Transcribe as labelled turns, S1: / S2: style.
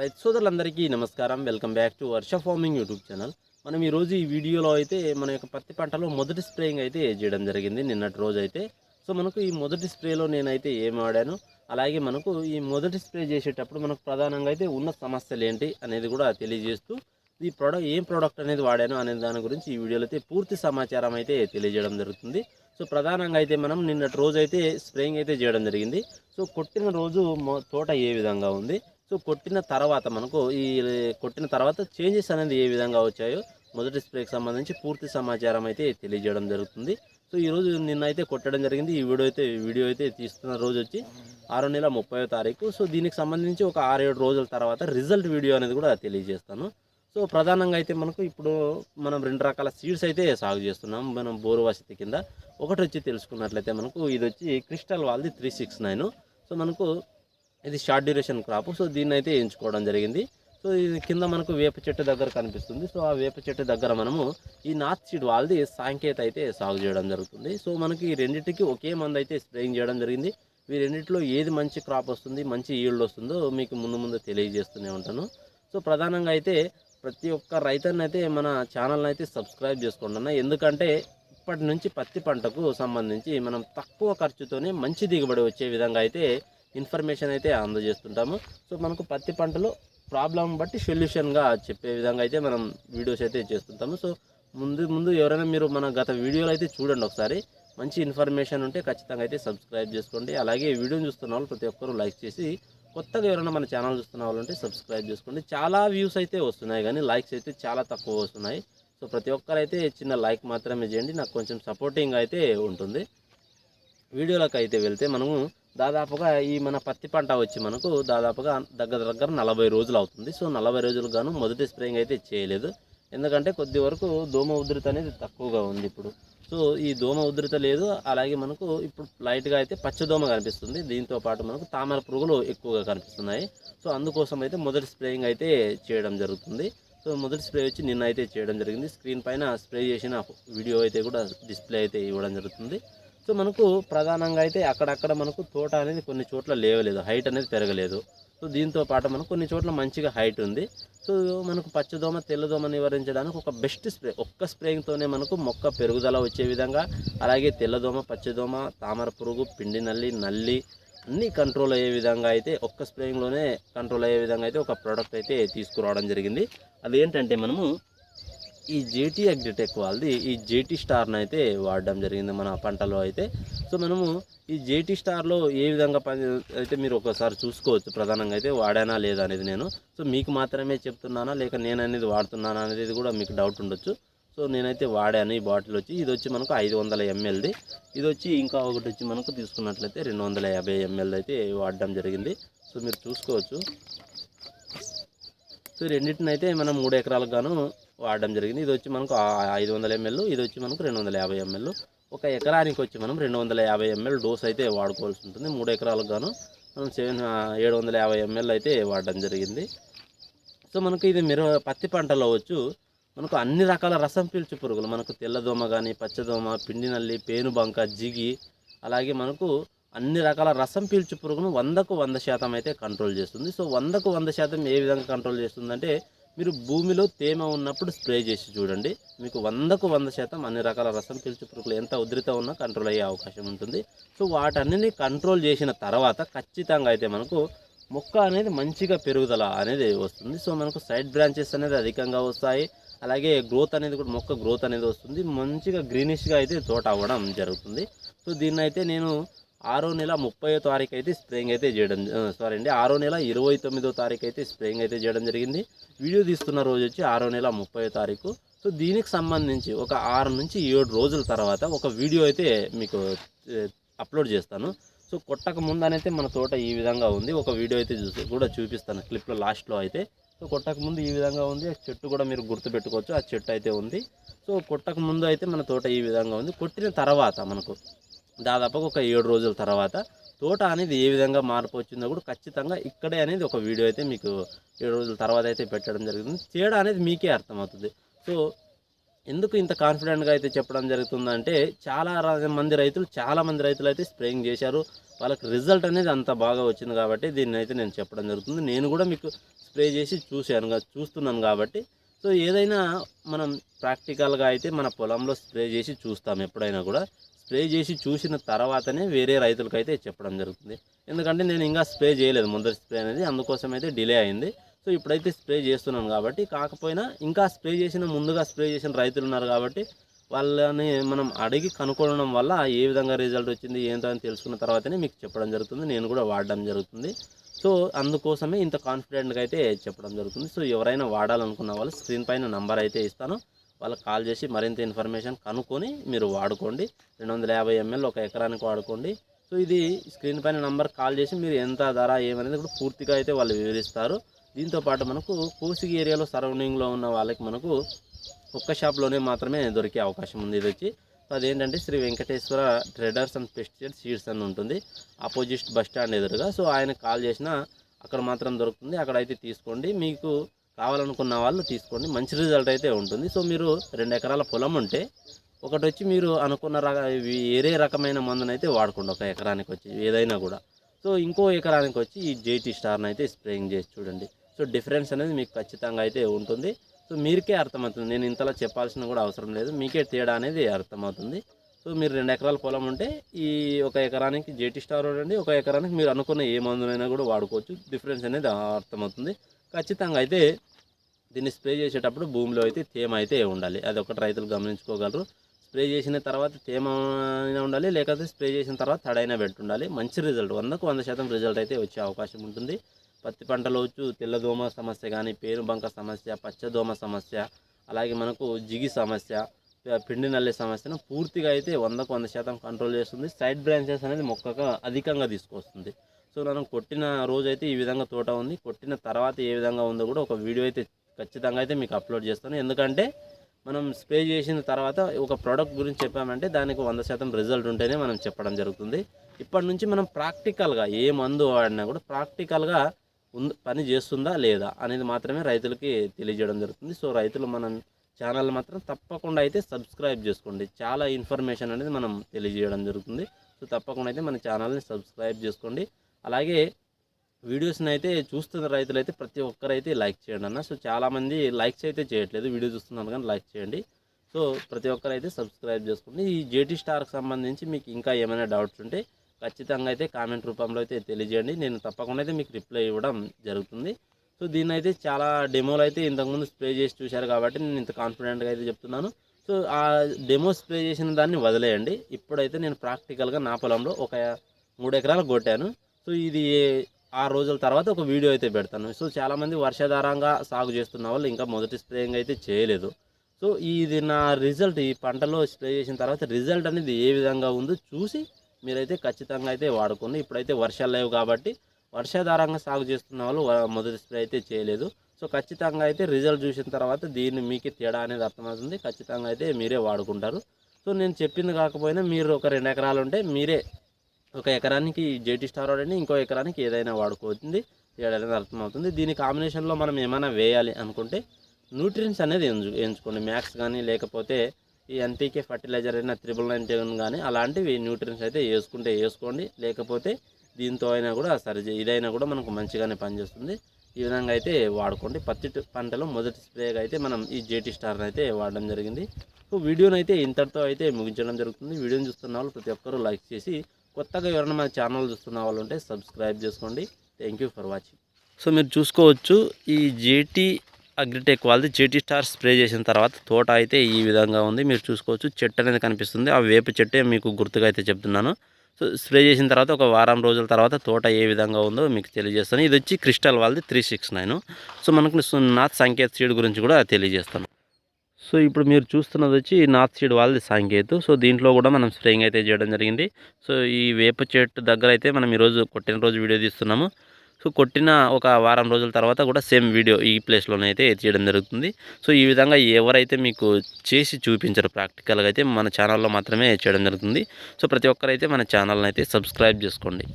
S1: రైతు సోదరులందరికీ నమస్కారం. Welcome back to Varsha farming YouTube channel. మనం ఈరోజు ఈ వీడియోలో అయితే మన యొక్క పత్తి పంటలో మొదటి స్ప్రేయింగ్ అయితే చేయడం జరిగింది నిన్నటి రోజు అయితే సో మనకు ఈ మొదటి స్ప్రేలో నేనైతే ఏం వాడాను అలాగే మనకు ఈ మొదటి స్ప్రే చేసేటప్పుడు మనకు ప్రధానంగా అయితే ఉన్న సమస్యలు ఏంటి అనేది కూడా తెలియజేస్తూ ఈ ప్రోడక్ట్ ఏం ప్రోడక్ట్ అనేది వాడాను అనే దాని గురించి ఈ వీడియోలో అయితే పూర్తి సమాచారం అయితే తెలియజేయడం జరుగుతుంది. సో ప్రధానంగా అయితే మనం నిన్నటి రోజు అయితే స్ప్రేయింగ్ అయితే చేయడం జరిగింది. సో కొట్టిన రోజు తోట ఏ విధంగా ఉంది సో కొట్టిన తర్వాత మనకు ఈ కొట్టిన తర్వాత చేంజెస్ అనేది ఏ విధంగా వచ్చాయో మొదటి స్ప్రేకి సంబంధించి పూర్తి సమాచారం అయితే తెలియజేయడం జరుగుతుంది. సో ఈరోజు నిన్న అయితే కొట్టడం జరిగింది. ఈ వీడియో అయితే వీడియో అయితే తీస్తున్న రోజు వచ్చి ఆరో నెల ముప్పై తారీఖు. సో దీనికి సంబంధించి ఒక ఆరేడు రోజుల తర్వాత రిజల్ట్ వీడియో అనేది కూడా తెలియజేస్తాను. సో ప్రధానంగా అయితే మనకు ఇప్పుడు మనం రెండు రకాల సీడ్స్ అయితే సాగు చేస్తున్నాం. మనం బోరు వసతి కింద ఒకటి వచ్చి తెలుసుకున్నట్లయితే మనకు ఇది వచ్చి క్రిస్టల్ వాళ్ళది త్రీ సిక్స్ నైన్ సో మనకు ఇది షార్ట్ డ్యూరేషన్ క్రాప్ సో దీన్ని అయితే ఎంచుకోవడం జరిగింది. సో ఇది కింద మనకు వేప చెట్టు దగ్గర కనిపిస్తుంది. సో ఆ వేప చెట్టు దగ్గర మనము ఈ నార్త్ సీడ్ వాళ్ళది సాంకేత అయితే సాగు చేయడం జరుగుతుంది. సో మనకి ఈ రెండింటికి ఒకే మందు అయితే స్ప్రేయింగ్ చేయడం జరిగింది. ఈ రెండింటిలో ఏది మంచి క్రాప్ వస్తుంది మంచి ఈల్డ్ వస్తుందో మీకు ముందు ముందు తెలియజేస్తూనే ఉంటాను. సో ప్రధానంగా అయితే ప్రతి ఒక్క రైతన్న అయితే మన ఛానల్ని అయితే సబ్స్క్రైబ్ చేసుకోండి ఎందుకంటే ఇప్పటి నుంచి పత్తి పంటకు సంబంధించి మనం తక్కువ ఖర్చుతోనే మంచి దిగుబడి వచ్చే విధంగా అయితే ఇన్ఫర్మేషన్ అయితే అందజేస్తుంటాము. సో మనకు పత్తి పంటలో ప్రాబ్లం బట్టి సొల్యూషన్గా చెప్పే విధంగా అయితే మనం వీడియోస్ అయితే చేస్తుంటాము. సో ముందు ముందు ఎవరైనా మీరు మన గత వీడియోలు అయితే చూడండి ఒకసారి. మంచి ఇన్ఫర్మేషన్ ఉంటే ఖచ్చితంగా అయితే సబ్స్క్రైబ్ చేసుకోండి. అలాగే వీడియోని చూస్తున్న వాళ్ళు ప్రతి ఒక్కరూ లైక్ చేసి కొత్తగా ఎవరైనా మన ఛానల్ చూస్తున్న వాళ్ళు ఉంటే సబ్స్క్రైబ్ చేసుకోండి. చాలా వ్యూస్ అయితే వస్తున్నాయి కానీ లైక్స్ అయితే చాలా తక్కువ వస్తున్నాయి. సో ప్రతి ఒక్కరైతే చిన్న లైక్ మాత్రమే చేయండి. నాకు కొంచెం సపోర్టింగ్ అయితే ఉంటుంది. వీడియోలకు అయితే వెళ్తే మనము దాదాపుగా ఈ మన పత్తి పంట వచ్చి మనకు దాదాపుగా దగ్గర దగ్గర నలభై రోజులు అవుతుంది. సో నలభై రోజులు గాను మొదటి స్ప్రేయింగ్ అయితే చేయలేదు. ఎందుకంటే కొద్ది వరకు దోమ ఉధృత అనేది తక్కువగా ఉంది ఇప్పుడు. సో ఈ దోమ ఉధృత లేదు. అలాగే మనకు ఇప్పుడు లైట్గా అయితే పచ్చదోమ కనిపిస్తుంది. దీంతో పాటు మనకు తామర పురుగులు ఎక్కువగా కనిపిస్తున్నాయి. సో అందుకోసం అయితే మొదటి స్ప్రేయింగ్ అయితే చేయడం జరుగుతుంది. సో మొదటి స్ప్రే వచ్చి నిన్న అయితే చేయడం జరిగింది. స్క్రీన్ పైన స్ప్రే చేసిన వీడియో అయితే కూడా డిస్ప్లే అయితే ఇవ్వడం జరుగుతుంది. సో మనకు ప్రధానంగా అయితే అక్కడక్కడ మనకు తోట అనేది కొన్ని చోట్ల లేవలేదు హైట్ అనేది పెరగలేదు. సో దీంతో పాటు మనకు కొన్ని చోట్ల మంచిగా హైట్ ఉంది. సో మనకు పచ్చదోమ తెల్లదోమ నివారించడానికి ఒక బెస్ట్ స్ప్రే ఒక్క స్ప్రేయింగ్తోనే మనకు మొక్క పెరుగుదల వచ్చే విధంగా అలాగే తెల్లదోమ పచ్చదోమ తామర పురుగు పిండి నల్లి నల్లి అన్నీ కంట్రోల్ అయ్యే విధంగా అయితే ఒక్క స్ప్రేయింగ్లోనే కంట్రోల్ అయ్యే విధంగా అయితే ఒక ప్రోడక్ట్ అయితే తీసుకురావడం జరిగింది. అదేంటంటే మనము ఈ జేటీ అగ్రిటెక్ వాళ్ళది ఈ జేటీ స్టార్ని అయితే వాడడం జరిగింది మన పంటలో అయితే. సో మనము ఈ జేటీ స్టార్లో ఏ విధంగా పని అయితే మీరు ఒకసారి చూసుకోవచ్చు ప్రధానంగా అయితే వాడానా లేదా అనేది నేను. సో మీకు మాత్రమే చెప్తున్నానా లేక నేను అనేది వాడుతున్నానా అనేది కూడా మీకు డౌట్ ఉండొచ్చు. సో నేనైతే వాడాను ఈ బాటిల్ వచ్చి. ఇది వచ్చి మనకు ఐదు వందల ఎంఎల్ది. ఇది వచ్చి ఇంకా ఒకటి వచ్చి మనకు తీసుకున్నట్లయితే రెండు వందల యాభై ఎంఎల్ అయితే వాడడం జరిగింది. సో మీరు చూసుకోవచ్చు. సో రెండింటినైతే మనం మూడు ఎకరాలకు గాను వాడడం జరిగింది. ఇది వచ్చి మనకు ఐదు వందల ఎంఎల్ ఇది వచ్చి మనకు రెండు వందల యాభై ఎంఎల్. ఒక ఎకరానికి వచ్చి మనం రెండు వందల యాభై ఎంఎల్ డోస్ అయితే వాడుకోవాల్సి ఉంటుంది. మూడు ఎకరాలకు గాను మనం సెవెన్ ఏడు వందల యాభై ఎంఎల్ అయితే వాడడం జరిగింది. సో మనకు ఇది మిర పత్తి పంటలో వచ్చు మనకు అన్ని రకాల రసం పీల్చు పురుగులు మనకు తెల్లదోమ కానీ పచ్చదోమ పిండి నల్లి పేనుబంక జిగి అలాగే మనకు అన్ని రకాల రసం పీల్చు పురుగును వందకు వంద శాతం అయితే కంట్రోల్ చేస్తుంది. సో వందకు వంద శాతం ఏ విధంగా కంట్రోల్ చేస్తుందంటే మీరు భూమిలో తేమ ఉన్నప్పుడు స్ప్రే చేసి చూడండి. మీకు వందకు వంద శాతం అన్ని రకాల రసం పీల్చు పురుగులు ఎంత ఉధృత ఉన్నా కంట్రోల్ అయ్యే అవకాశం ఉంటుంది. సో వాటన్నిటిని కంట్రోల్ చేసిన తర్వాత ఖచ్చితంగా అయితే మనకు మొక్క అనేది మంచిగా పెరుగుదల అనేది వస్తుంది. సో మనకు సైడ్ బ్రాంచెస్ అనేది అధికంగా వస్తాయి. అలాగే గ్రోత్ అనేది కూడా మొక్క గ్రోత్ అనేది వస్తుంది. మంచిగా గ్రీనిష్గా అయితే తోట అవ్వడం జరుగుతుంది. సో దీన్ని అయితే నేను ఆరో నెల ముప్పై తారీఖు అయితే స్ప్రేయింగ్ అయితే చేయడం సారీ అండి ఆరో నెల ఇరవై తొమ్మిదో తారీఖు అయితే స్ప్రేయింగ్ అయితే చేయడం జరిగింది. వీడియో తీస్తున్న రోజు వచ్చి ఆరో నెల ముప్పై తారీఖు. సో దీనికి సంబంధించి ఒక ఆరు నుంచి ఏడు రోజుల తర్వాత ఒక వీడియో అయితే మీకు అప్లోడ్ చేస్తాను. సో కొట్టక ముందనైతే మన తోట ఈ విధంగా ఉంది. ఒక వీడియో అయితే చూసి కూడా చూపిస్తాను క్లిప్లో లాస్ట్లో అయితే. సో కొట్టక ముందు ఈ విధంగా ఉంది. ఆ చెట్టు కూడా మీరు గుర్తుపెట్టుకోవచ్చు. ఆ చెట్టు అయితే ఉంది. సో కొట్టక ముందు అయితే మన తోట ఈ విధంగా ఉంది. కొట్టిన తర్వాత మనకు దాదాపుగా ఒక ఏడు రోజుల తర్వాత తోట అనేది ఏ విధంగా మార్పు వచ్చిందో కూడా ఖచ్చితంగా ఇక్కడే అనేది ఒక వీడియో అయితే మీకు ఏడు రోజుల తర్వాత అయితే పెట్టడం జరుగుతుంది. తేడా అనేది మీకే అర్థమవుతుంది. సో ఎందుకు ఇంత కాన్ఫిడెంట్గా అయితే చెప్పడం జరుగుతుందంటే చాలా మంది రైతులు చాలా మంది రైతులు అయితే స్ప్రేయింగ్ చేశారు. వాళ్ళకి రిజల్ట్ అనేది అంత బాగా వచ్చింది కాబట్టి దీన్ని అయితే నేను చెప్పడం జరుగుతుంది. నేను కూడా మీకు స్ప్రే చేసి చూశాను చూస్తున్నాను కాబట్టి. సో ఏదైనా మనం ప్రాక్టికల్గా అయితే మన పొలంలో స్ప్రే చేసి చూస్తాం ఎప్పుడైనా కూడా. స్ప్రే చేసి చూసిన తర్వాతనే వేరే రైతులకు అయితే చెప్పడం జరుగుతుంది. ఎందుకంటే నేను ఇంకా స్ప్రే చేయలేదు మొదటి స్ప్రే అనేది. అందుకోసం అయితే డిలే అయింది. సో ఇప్పుడైతే స్ప్రే చేస్తున్నాను కాబట్టి కాకపోయినా ఇంకా స్ప్రే చేసిన ముందుగా స్ప్రే చేసిన రైతులు ఉన్నారు కాబట్టి వాళ్ళని మనం అడిగి కనుక్కోవడం వల్ల ఏ విధంగా రిజల్ట్ వచ్చింది ఏంటో అని తెలుసుకున్న తర్వాతనే మీకు చెప్పడం జరుగుతుంది. నేను కూడా వాడడం జరుగుతుంది. సో అందుకోసమే ఇంత కాన్ఫిడెంట్గా అయితే చెప్పడం జరుగుతుంది. సో ఎవరైనా వాడాలనుకున్న వాళ్ళు స్క్రీన్ పైన నంబర్ అయితే ఇస్తాను. వాళ్ళకి కాల్ చేసి మరింత ఇన్ఫర్మేషన్ కనుక్కొని మీరు వాడుకోండి. రెండు వందల యాభై ఎంఎల్ ఒక ఎకరానికి వాడుకోండి. సో ఇది స్క్రీన్ పైన నంబర్ కాల్ చేసి మీరు ఎంత ధర ఏమనేది కూడా పూర్తిగా అయితే వాళ్ళు వివరిస్తారు. దీంతో పాటు మనకు కోసిగి ఏరియాలో సరౌండింగ్లో ఉన్న వాళ్ళకి మనకు ఒక్క షాప్లోనే మాత్రమే దొరికే అవకాశం ఉంది ఇది వచ్చి. సో అదేంటంటే Shri Venkateshwara traders and pesticide seeds అని ఉంటుంది. ఆపోజిట్ బస్ స్టాండ్ ఎదురుగా. సో ఆయన కాల్ చేసినా అక్కడ మాత్రం దొరుకుతుంది. అక్కడ అయితే తీసుకోండి. మీకు కావాలనుకున్న వాళ్ళు తీసుకోండి. మంచి రిజల్ట్ అయితే ఉంటుంది. సో మీరు రెండు ఎకరాల పొలం ఉంటే ఒకటి వచ్చి మీరు అనుకున్న రక వేరే రకమైన మందునైతే వాడుకోండి. ఒక ఎకరానికి వచ్చి ఏదైనా కూడా. సో ఇంకో ఎకరానికి వచ్చి ఈ జేటీ స్టార్ని అయితే స్ప్రేయింగ్ చేసి చూడండి. సో డిఫరెన్స్ అనేది మీకు ఖచ్చితంగా అయితే ఉంటుంది. సో మీరికే అర్థమవుతుంది. నేను ఇంతలా చెప్పాల్సిన కూడా అవసరం లేదు. మీకే తేడా అనేది అర్థమవుతుంది. సో మీరు రెండు ఎకరాల పొలం ఉంటే ఈ ఒక ఎకరానికి జేటీ స్టార్ ఉండండి ఒక ఎకరానికి మీరు అనుకున్న ఏ మందునైనా కూడా వాడుకోవచ్చు. డిఫరెన్స్ అనేది అర్థమవుతుంది. ఖచ్చితంగా అయితే దీన్ని స్ప్రే చేసేటప్పుడు భూమిలో అయితే తేమ అయితే ఉండాలి. అది ఒకటి రైతులు గమనించుకోగలరు. స్ప్రే చేసిన తర్వాత తేమ అయినా ఉండాలి లేకపోతే స్ప్రే చేసిన తర్వాత తడైనా పెట్టుండాలి. మంచి రిజల్ట్ వందకు వంద శాతం రిజల్ట్ అయితే వచ్చే అవకాశం ఉంటుంది. పత్తి పంటలో వచ్చు తెల్లదోమ సమస్య కానీ పేరుబంక సమస్య పచ్చదోమ సమస్య అలాగే మనకు జిగి సమస్య పిండి నల్లి సమస్యను పూర్తిగా అయితే వందకు వంద శాతం కంట్రోల్ చేస్తుంది. సైడ్ బ్రాంచెస్ అనేది మొక్కగా అధికంగా తీసుకొస్తుంది. సో మనం కొట్టిన రోజు అయితే ఈ విధంగా తోట ఉంది. కొట్టిన తర్వాత ఏ విధంగా ఉందో కూడా ఒక వీడియో అయితే ఖచ్చితంగా అయితే మీకు అప్లోడ్ చేస్తాను. ఎందుకంటే మనం స్ప్రే చేసిన తర్వాత ఒక ప్రోడక్ట్ గురించి చెప్పామంటే దానికి వంద శాతం రిజల్ట్ ఉంటేనే మనం చెప్పడం జరుగుతుంది. ఇప్పటి నుంచి మనం ప్రాక్టికల్గా ఏ మందు వాడినా కూడా ప్రాక్టికల్గా ఉంది పని చేస్తుందా లేదా అనేది మాత్రమే రైతులకి తెలియజేయడం జరుగుతుంది. సో రైతులు మనం ఛానల్ మాత్రం తప్పకుండా అయితే సబ్స్క్రైబ్ చేసుకోండి. చాలా ఇన్ఫర్మేషన్ అనేది మనం తెలియజేయడం జరుగుతుంది. సో తప్పకుండా అయితే మన ఛానల్ని సబ్స్క్రైబ్ చేసుకోండి. అలాగే వీడియోస్ని అయితే చూస్తున్న రైతులు అయితే ప్రతి ఒక్కరైతే లైక్ చేయండి అన్న. సో చాలామంది లైక్స్ అయితే చేయట్లేదు. వీడియో చూస్తున్నారు కానీ లైక్ చేయండి. సో ప్రతి ఒక్కరైతే సబ్స్క్రైబ్ చేసుకోండి. ఈ జేటీ స్టార్కి సంబంధించి మీకు ఇంకా ఏమైనా డౌట్స్ ఉంటే ఖచ్చితంగా అయితే కామెంట్ రూపంలో అయితే తెలియజేయండి. నేను తప్పకుండా అయితే మీకు రిప్లై ఇవ్వడం జరుగుతుంది. సో దీన్ని అయితే చాలా డెమోలు అయితే ఇంతకుముందు స్ప్రే చేసి చూశారు కాబట్టి నేను ఇంత కాన్ఫిడెంట్గా అయితే చెప్తున్నాను. సో ఆ డెమో స్ప్రే చేసిన దాన్ని వదిలేయండి. ఇప్పుడైతే నేను ప్రాక్టికల్గా నా పొలంలో ఒక మూడు ఎకరాలు కొట్టాను. సో ఇది ఆరు రోజుల తర్వాత ఒక వీడియో అయితే పెడతాను. సో చాలామంది వర్షాధారంగా సాగు చేస్తున్న వాళ్ళు ఇంకా మొదటి స్ప్రేయింగ్ అయితే చేయలేదు. సో ఇది నా రిజల్ట్. ఈ పంటలో స్ప్రే చేసిన తర్వాత రిజల్ట్ అనేది ఏ విధంగా ఉందో చూసి మీరైతే ఖచ్చితంగా అయితే వాడుకోండి. ఇప్పుడైతే వర్షాలు లేవు కాబట్టి వర్షాధారంగా సాగు చేస్తున్న వాళ్ళు మొదటి స్ప్రే అయితే చేయలేదు. సో ఖచ్చితంగా అయితే రిజల్ట్ చూసిన తర్వాత దీన్ని మీకే తేడా అనేది అర్థమవుతుంది. ఖచ్చితంగా అయితే మీరే వాడుకుంటారు. సో నేను చెప్పింది కాకపోయినా మీరు ఒక రెండు ఎకరాలు ఉంటే మీరే ఒక ఎకరానికి జేటీ స్టార్ వాడండి ఇంకో ఎకరానికి ఏదైనా వాడుకోవచ్చు ఏడైనా అర్థమవుతుంది దీని కాంబినేషన్లో మనం ఏమైనా వేయాలి అనుకుంటే న్యూట్రియన్స్ అనేది ఎంచు ఎంచుకోండి. మ్యాక్స్ కానీ లేకపోతే ఈ ఎన్పీకే ఫర్టిలైజర్ అయినా త్రిబుల్ నైన్ టెన్ కానీ అలాంటివి న్యూట్రియన్స్ అయితే వేసుకుంటే వేసుకోండి. లేకపోతే దీంతో అయినా కూడా సరి ఇదైనా కూడా మనకు మంచిగానే పనిచేస్తుంది. ఈ విధంగా అయితే వాడుకోండి. పత్తి పంటలో మొదటి స్ప్రేగా అయితే మనం ఈ జేటీ స్టార్ని అయితే వాడడం జరిగింది. సో వీడియోని అయితే ఇంతటితో అయితే ముగించడం జరుగుతుంది. వీడియోని చూస్తున్న వాళ్ళు ప్రతి ఒక్కరూ లైక్ చేసి కొత్తగా ఎవరైనా మన ఛానల్ చూస్తున్న వాళ్ళు ఉంటే సబ్స్క్రైబ్ చేసుకోండి. Thank you for watching so మీరు చూసుకోవచ్చు ఈ జేటీ అగ్రిటెక్ వాళ్ళది జేటీ స్టార్ స్ప్రే చేసిన తర్వాత తోట అయితే ఈ విధంగా ఉంది. మీరు చూసుకోవచ్చు చెట్టు అనేది కనిపిస్తుంది. ఆ వేప చెట్టే మీకు గుర్తుగా అయితే చెప్తున్నాను. సో స్ప్రే చేసిన తర్వాత ఒక వారం రోజుల తర్వాత తోట ఏ విధంగా ఉందో మీకు తెలియజేస్తాను. ఇది వచ్చి క్రిస్టల్ వాళ్ళది త్రీ సిక్స్ నైన్ సో మనకు సు- నాథ్ సంకేత్ సీడ్ గురించి కూడా తెలియజేస్తాను. సో ఇప్పుడు మీరు చూస్తున్నది వచ్చి నార్త్ సైడ్ వాళ్ళది సాంకేత్. సో దీంట్లో కూడా మనం స్ప్రేయింగ్ అయితే చేయడం జరిగింది. సో ఈ వేప చెట్టు దగ్గర అయితే మనం ఈరోజు కొట్టిన రోజు వీడియో తీస్తున్నాము. సో కొట్టిన ఒక వారం రోజుల తర్వాత కూడా సేమ్ వీడియో ఈ ప్లేస్లోనే అయితే చేయడం జరుగుతుంది. సో ఈ విధంగా ఎవరైతే మీకు చేసి చూపించరు ప్రాక్టికల్గా అయితే మన ఛానల్లో మాత్రమే చేయడం జరుగుతుంది. సో ప్రతి ఒక్కరైతే మన ఛానల్ని అయితే సబ్స్క్రైబ్ చేసుకోండి.